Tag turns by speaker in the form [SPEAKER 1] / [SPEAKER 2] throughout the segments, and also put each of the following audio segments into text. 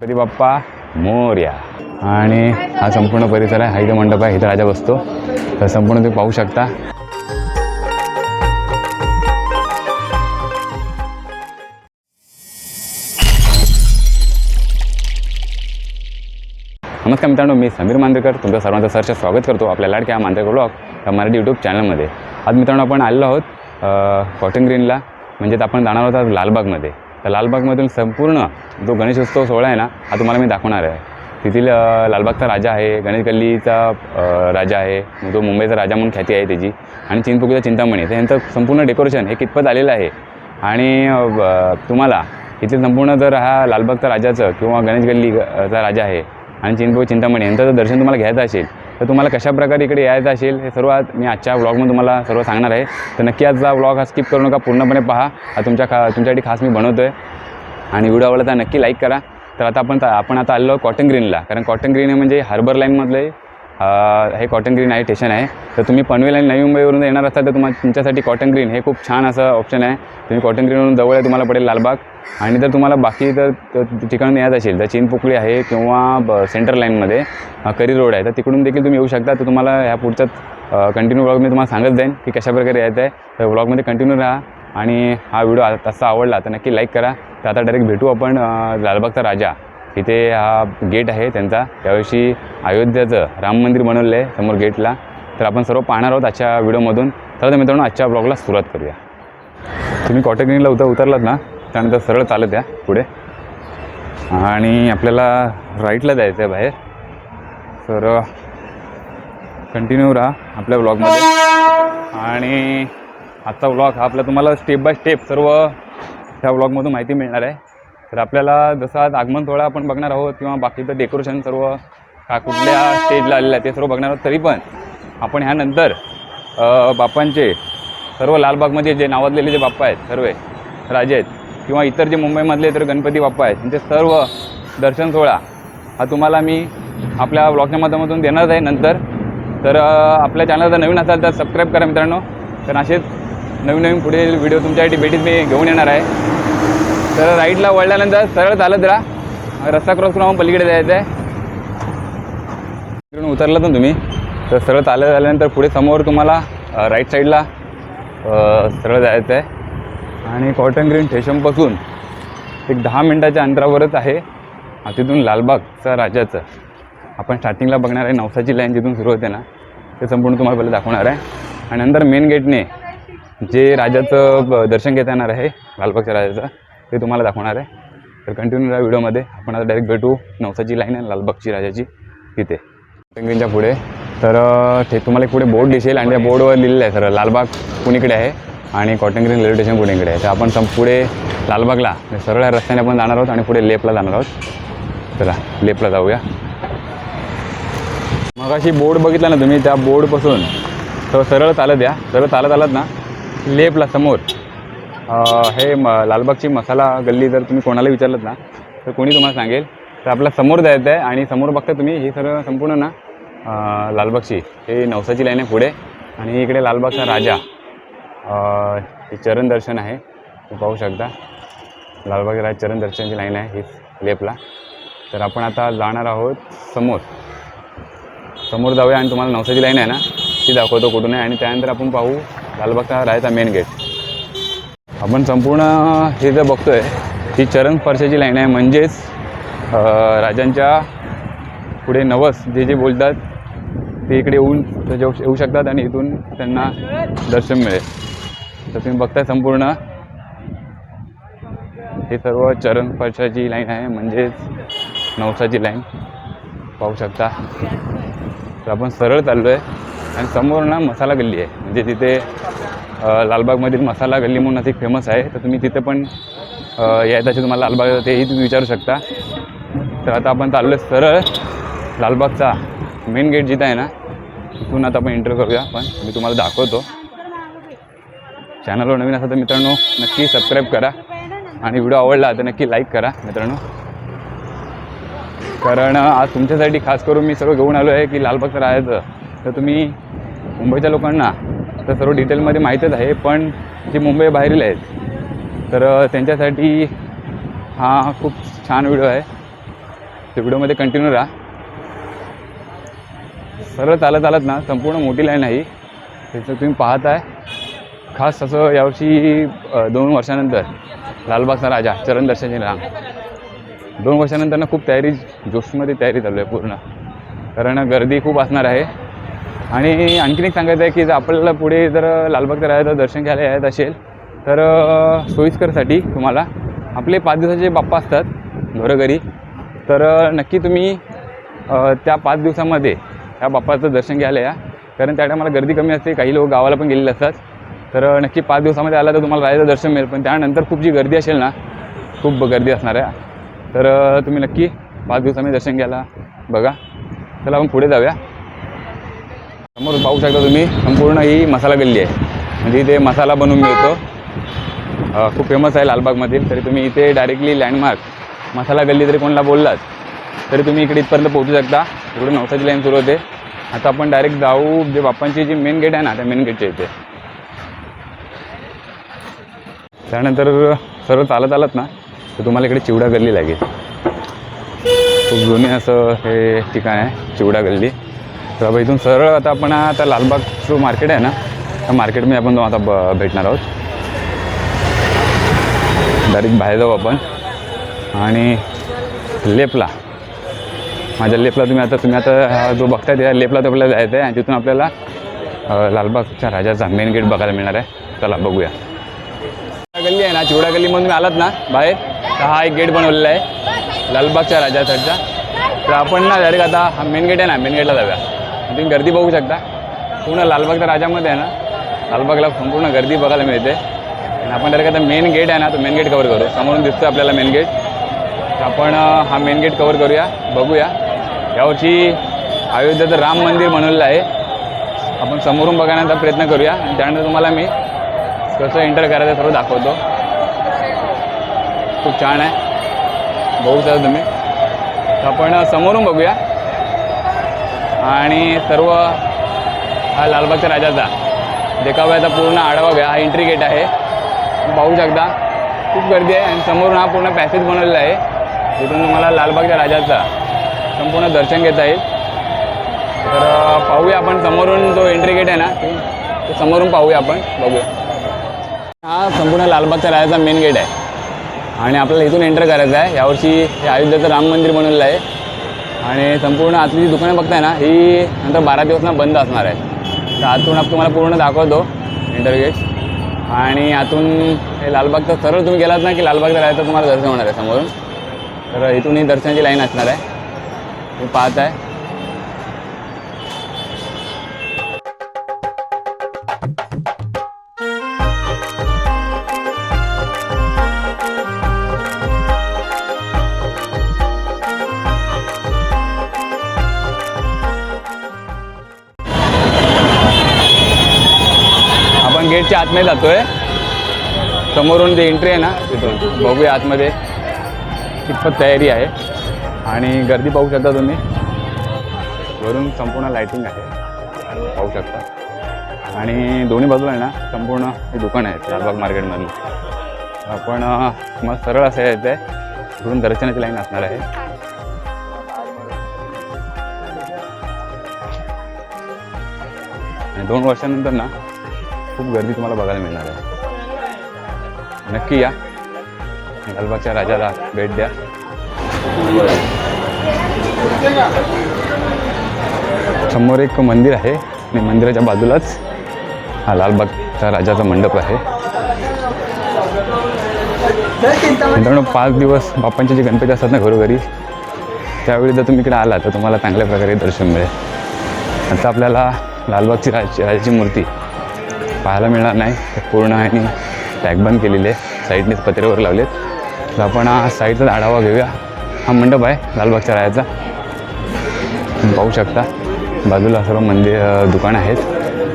[SPEAKER 1] गणपती बाप्पा मोर्या. आणि हा संपूर्ण परिसर आहे हा इथं मंडप आहे इथं राजा बसतो. तर संपूर्ण तुम्ही पाहू शकता. नमस्कार मित्रांनो मी समीर मांद्रेकर. तुमचं सर्वांचं सरचं स्वागत करतो आपल्या लाडक्या मांद्रेकर ब्लॉग या मराठी यूट्यूब चॅनलमध्ये आज मित्रांनो आपण आलेलो आहोत कॉटन ग्रीनला म्हणजेच आपण जाणार आहोत आज लालबागमध्ये. तर लालबागमधील संपूर्ण जो गणेशोत्सव सोहळा आहे ना हा तुम्हाला मी दाखवणार आहे. तेथील लालबागचा राजा आहे गणेश गल्लीचा राजा आहे जो मुंबईचा राजा म्हणून ख्याती आहे त्याची आणि चिंतपुकीचा चिंतामणी. तर यांचं संपूर्ण डेकोरेशन हे कितपत आलेलं आहे? आणि तुम्हाला इथे संपूर्ण जर हा लालबागचा राजाचं किंवा गणेश गल्लीचा राजा आहे आणि चिंचपोकी चिंतामणी यांचं जर दर्शन तुम्हाला घ्यायचं असेल तर तुम्हाला कशा प्रकारे इकडे यायचं असेल हे सर्व मी आजच्या ब्लॉगमध्ये तुम्हाला सर्व सांगणार आहे. तर नक्की आजचा ब्लॉग हा स्किप करू नका पूर्णपणे पहा. हा तुमच्या खा तुमच्यासाठी खास मी बनवतो आहे आणि व्हिडिओ आवडला तर नक्की लाईक करा. तर आता आपण आपण आता आलो कॉटन ग्रीनला कारण कॉटन ग्रीन हे म्हणजे हार्बर लाईनमधले हे कॉटन ग्रीन आहे स्टेशन आहे. तर तुम्ही पनवेल आणि नवी मुंबईवरून येणार असाल तर तुम्हाला तुमच्यासाठी कॉटन ग्रीन हे खूप छान असं ऑप्शन आहे. तुम्ही कॉटन ग्रीनवरून जवळ आहे तुम्हाला पडेल लालबाग. आणि जर तुम्हाला बाकी जर त- ठिकाणून यायचं असेल तर चीनपोकळी आहे किंवा ब सेंटर लाईनमध्ये करी रोड आहे. तर तिकडून देखील तुम्ही येऊ शकता. तर तुम्हाला ह्या पुढच्याच कंटिन्यू ब्लॉग मी तुम्हाला सांगत जाईन की कशाप्रकारे यायचं आहे. तर ब्लॉगमध्ये कंटिन्यू राहा. आणि हा व्हिडिओ तसा आवडला तर नक्की लाईक करा. तर आता डायरेक्ट भेटू आपण लालबागचा राजा. इथे हा गेट आहे त्यांचा. त्यावर्षी अयोध्याचं राम मंदिर बनवलं आहे समोर गेटला. तर आपण सर्व पाहणार आहोत आजच्या व्हिडिओमधून. तर मित्रांनो आजच्या ब्लॉगला सुरुवात करूया. तुम्ही कॉटेग्रीनला उतर उतरलात ना त्यानंतर सरळ चालत या पुढे. आणि आपल्याला राईटला जायचं आहे बाहेर. तर कंटिन्यू राहा आपल्या ब्लॉगमध्ये आणि आजचा ब्लॉग हा आपला तुम्हाला स्टेप बाय स्टेप सर्व ह्या ब्लॉगमधून माहिती मिळणार आहे. तर आपल्याला जसं आज आगमन थोडा आपण बघणार आहोत किंवा बाकीचं डेकोरेशन सर्व का कुठल्या स्टेजला आलेलं आहे ते सर्व बघणार आहोत तरी पण आपण ह्यानंतर बाप्पांचे सर्व लालबागमध्ये जे नावाजलेले जे बाप्पा आहेत सर्व राजे आहेत किंवा इतर जे मुंबईमधले तर गणपती बाप्पा आहेत त्यांचे सर्व दर्शन सोहळा हा तुम्हाला मी आपल्या ब्लॉगच्या माध्यमातून देणार आहे नंतर. तर आपल्या चॅनल जर नवीन असाल तर सबस्क्राईब करा मित्रांनो. तर असेच नवीन नवीन पुढे व्हिडिओ तुमच्यासाठी भेटीत मी घेऊन येणार आहे. तर राईटला वळल्यानंतर सरळ चालत राहा. रस्ता क्रॉस करून पलीकडे जायचं आहे तिकडून उतरलं ना तुम्ही. तर सरळ चालत झाल्यानंतर पुढे समोर तुम्हाला राईट साईडला सरळ जायचं आहे आणि कॉटन ग्रीन स्टेशनपासून एक दहा मिनटाच्या अंतरावरच आहे. तिथून लालबागचा राजाचं. आपण स्टार्टिंगला बघणार आहे नवसाची लाईन जिथून सुरू होते ना ते संपूर्ण तुम्हाला पहिलं दाखवणार आहे. आणि नंतर मेन गेटने जे राजाचं दर्शन घेता येणार आहे लालबागच्या राजाचं ते तुम्हाला दाखवणार आहे. तर कंटिन्यू राहा व्हिडिओमध्ये आपण आता डायरेक्ट भेटू. नवसाची लाईन आहे लालबागची राजाची. तिथे पेंग्विनच्या पुढे. तर ते तुम्हाला एक पुढे बोर्ड दिसेल आणि त्या बोर्डवर लिहिलेलं आहे सर. लालबाग कुणीकडे आहे आणि कॉटन ग्रीन रेल्वे स्टेशन कुणीकडे आहे. तर आपण सम पुढे लालबागला सरळ रस्त्याने आपण जाणार आहोत आणि पुढे लेपला जाणार आहोत. चला लेपला जाऊया. मग अशी बोर्ड बघितला ना तुम्ही? त्या बोर्डपासून तर सरळ चालत या. सरळ चालत आलात ना लेपला समोर. हे म लालबागची मसाला गल्ली जर तुम्ही कोणाला विचारलं ना तर कोणी तुम्हाला सांगेल तर आपल्यासमोर जायचं आहे आणि समोर बघता तुम्ही ही सर्व संपूर्ण ना लालबागची हे नवसाची लाईन आहे पुढे आणि इकडे लालबागचा राजा हे चरण दर्शन आहे तुम्ही पाहू शकता. लालबागचा राजा चरण दर्शनची लाईन आहे हीच लेपला. तर आपण आता जाणार आहोत समोर. समोर जाऊया आणि तुम्हाला नवसाची लाईन आहे ना ती दाखवतो कुठून आहे आणि त्यानंतर आपण पाहू लालबागचा राहायचा मेन गेट आपण संपूर्ण हे जर बघतोय ही चरण स्पर्शाची लाईन आहे. म्हणजेच राजांच्या पुढे नवस जे जे बोलतात ते इकडे येऊन जेऊ येऊ शकतात आणि इथून त्यांना दर्शन मिळेल. तर तुम्ही बघताय संपूर्ण. हे सर्व चरण स्पर्शाची लाईन आहे. म्हणजेच नवसाची लाईन पाहू शकता. तर आपण सरळ चाललो आहे आणि समोर ना मसाला गल्ली आहे. म्हणजे तिथे लालबागमधील मसाला गल्ली म्हणून अशी फेमस आहे. तर तुम्ही तिथे पण अ, यायचं तुम्हाला लालबाग तेही तुम्ही विचारू शकता. तर आता आपण चाललो आहे सरळ लालबागचा मेन गेट जिथं आहे ना तिथून आता आपण एंटर करूया पण मी तुम्हाला दाखवतो. चॅनलवर नवीन असेल तर मित्रांनो नक्की सबस्क्राईब करा. आणि व्हिडिओ आवडला तर नक्की लाईक करा मित्रांनो. कारण आज तुमच्यासाठी खास करून मी सर्व घेऊन आलो आहे की लालबागचं राहायचं. तर तुम्ही मुंबईच्या लोकांना तर सर्व डिटेलमध्ये माहीतच आहे पण जे मुंबई बाहेरील आहेत तर त्यांच्यासाठी हा खूप छान व्हिडिओ आहे. त्या व्हिडिओमध्ये कंटिन्यू राहा. सरळ चालत चालत ना संपूर्ण मोठी लाईन आहे त्याचं तुम्ही पाहत आहे खास असं यावर्षी दोन वर्षानंतर लालबागचा राजा चरण दर्शनाची राम दोन वर्षानंतर ना खूप तयारी जोशमध्ये तयारी चालू आहे पूर्ण. कारण गर्दी खूप असणार आहे. आणि आणखीन एक सांगायचं आहे की जर आपल्याला पुढे जर लालबागचं राहायचं दर्शन घ्यायला यायचं असेल तर सोयीस्करसाठी तुम्हाला आपले पाच दिवसाचे बाप्पा असतात घरोघरी. तर नक्की तुम्ही त्या पाच दिवसामध्ये त्या बाप्पाचं दर्शन घ्यायला या. कारण त्या टायमाला गर्दी कमी असते काही लोक गावाला पण गेलेले असतात. तर नक्की पाच दिवसामध्ये आला तर तुम्हाला राहायचं दर्शन मिळेल. पण त्यानंतर खूप जी गर्दी असेल ना खूप गर्दी असणार आहे. तर तुम्ही नक्की पाच दिवसामध्ये दर्शन घ्यायला बघा. चला आपण पुढे जाऊया. समोर पाहू शकता तुम्ही संपूर्ण ही मसाला गल्ली आहे. म्हणजे इथे मसाला बनवून मिळतो. खूप फेमस आहे लालबागमधील. तरी तुम्ही इथे डायरेक्टली लँडमार्क मसाला गल्ली जरी कोणाला बोललात तरी तुम्ही इकडे इथपर्यंत पोहोचू शकता. इकडून नवसाची लाईन सुरू होते. आता आपण डायरेक्ट जाऊ जे बाप्पांची जी मेन गेट आहे ना त्या मेन गेटच्या इथे. त्यानंतर सर्व चालत आलात ना तर तुम्हाला इकडे चिवडा गल्ली लागेल. खूप जुने असं हे ठिकाण आहे चिवडा गल्ली. तर बाबा इथून सरळ आता आपण आता लालबाग जो मार्केट आहे ना त्या मार्केटमध्ये आपण जाऊ आता ब भेटणार आहोत. डायरेक्ट बाहेर जाऊ आपण. आणि लेपला. माझ्या लेपला तुम्ही आता तुम्ही आता जो बघताय त्या लेपला तर आपल्याला जायचं आहे. आणि तिथून आपल्याला लालबागच्या राजाचा मेन गेट बघायला मिळणार आहे. चला बघूया. गल्ली आहे ना चिवडा गल्लीमधून तुम्ही आलात ना बाहेर तर हा एक गेट बनवलेला आहे लालबागच्या राजासाठीचा तर आपण ना डायरेक्ट आता हा मेन गेट आहे ना मेन गेटला जाऊया. तुम्ही गर्दी बघू शकता. पूर्ण लालबागच्या राजामध्ये आहे ना लालबागला संपूर्ण गर्दी बघायला मिळते. आणि आपण त्याला काय मेन गेट आहे ना तो मेन गेट कवर करू. समोरून दिसतो आपल्याला मेन गेट आपण हा मेन गेट कवर करूया बघूया. यावर्षी अयोध्येचं राम मंदिर बनवलेलं आहे. आपण समोरून बघण्याचा प्रयत्न करूया. आणि त्यानंतर तुम्हाला मी कसं एंटर करायचं सर्व दाखवतो. खूप छान आहे. बघू सर तुम्ही. आपण समोरून बघूया. आणि सर्व हा लालबागच्या राजाचा. देखाव्याचा पूर्ण आढावा घ्या. हा एंट्री गेट आहे. पाहू शकता. खूप गर्दी आहे आणि समोरून हा पूर्ण पॅसेज बनवलेला आहे. तिथून तुम्हाला लालबागच्या राजाचा संपूर्ण दर्शन घेता येईल. तर पाहूया आपण समोरून जो एंट्री गेट आहे ना तो समोरून पाहूया आपण. बघूया. हा संपूर्ण लालबागच्या राजाचा मेन गेट आहे. आणि आपल्याला इथून एंटर करायचं आहे. यावर्षी हे अयोध्याचं राम मंदिर बनवलेलं आहे. आणि संपूर्ण आतली जी दुकानं बघताय ना ही नंतर बारा दिवसना बंद असणार आहे. तर आतून आपण तुम्हाला पूर्ण दाखवतो इंटरगेट आणि आतून हे लालबागचं सरळ तुम्ही गेलात ना की लालबागचं राहायचं तुम्हाला दर्शन होणार आहे समोरून. तर इथूनही दर्शनाची लाईन असणार आहे. तुम्ही पाहत आहे गेटच्या आतमध्ये जातोय. समोरून जे एंट्री आहे ना तिथून बघूया आतमध्ये कितपत तयारी आहे. आणि गर्दी पाहू शकता तुम्ही. वरून संपूर्ण लाईटिंग आहे. पाहू शकता. आणि दोन्ही बाजूला आहे ना संपूर्ण हे दुकान आहे लालबाग मार्केटमधलं. आपण मग सरळ असं यायचं आहे तिथून दर्शनाची लाईन असणार आहे. दोन वर्षानंतर ना खूप गर्दी तुम्हाला बघायला मिळणार आहे. नक्की या. लालबागच्या राजाला भेट द्या. समोर एक मंदिर आहे. आणि मंदिराच्या बाजूलाच हा लालबागचा राजाचा मंडप आहे. मित्रांनो पाच दिवस बाप्पांचे जे गणपती असतात ना घरोघरी त्यावेळी जर तुम्ही इकडे आला तर तुम्हाला चांगल्या प्रकारे दर्शन मिळेल. आता आपल्याला लालबागची राज राजाची मूर्ती पाहायला मिळणार नाही. पूर्ण आणि टॅग बंद केलेले. आहे साईडनेच पत्रेवर लावलेत. तर आपण हा साईडचा आढावा घेऊया. हा मंडप आहे लालबागच्या राजाचा. तुम्ही पाहू शकता. बाजूला सर्व मंदिर दुकान आहेत.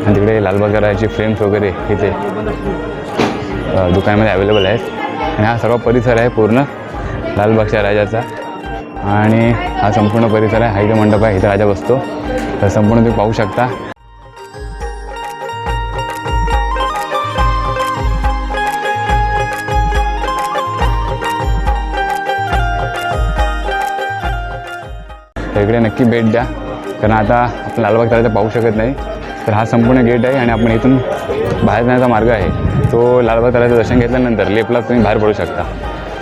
[SPEAKER 1] आणि तिकडे लालबागच्या राजाची फ्रेम्स वगैरे इथे दुकानामध्ये अवेलेबल आहेत. आणि हा सर्व परिसर आहे पूर्ण लालबागच्या राजाचा. आणि हा संपूर्ण परिसर आहे. हा इथे मंडप आहे इथे राजा बसतो. तर संपूर्ण तुम्ही पाहू शकता. तर इकडे नक्की भेट द्या. कारण आता आपण लालबाग तळ्याचा पाहू शकत नाही. तर हा संपूर्ण गेट आहे आणि आपण इथून बाहेर जाण्याचा मार्ग आहे. तो लालबाग तळ्याचं दर्शन घेतल्यानंतर लेपला तुम्ही बाहेर पडू शकता.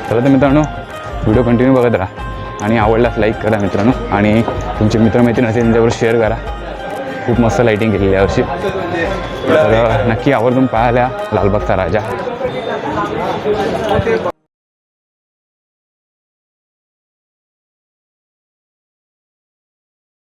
[SPEAKER 1] चला तर मित्रांनो व्हिडिओ कंटिन्यू बघत राहा. आणि आवडलाच लाईक करा मित्रांनो. आणि तुमचे मित्रमैत्रीण असेल त्यांच्याबरोबर शेअर करा. खूप मस्त लाईटिंग केलेली आहे यावर्षी तर नक्की आवर्जून पाहायला लालबागचा राजा.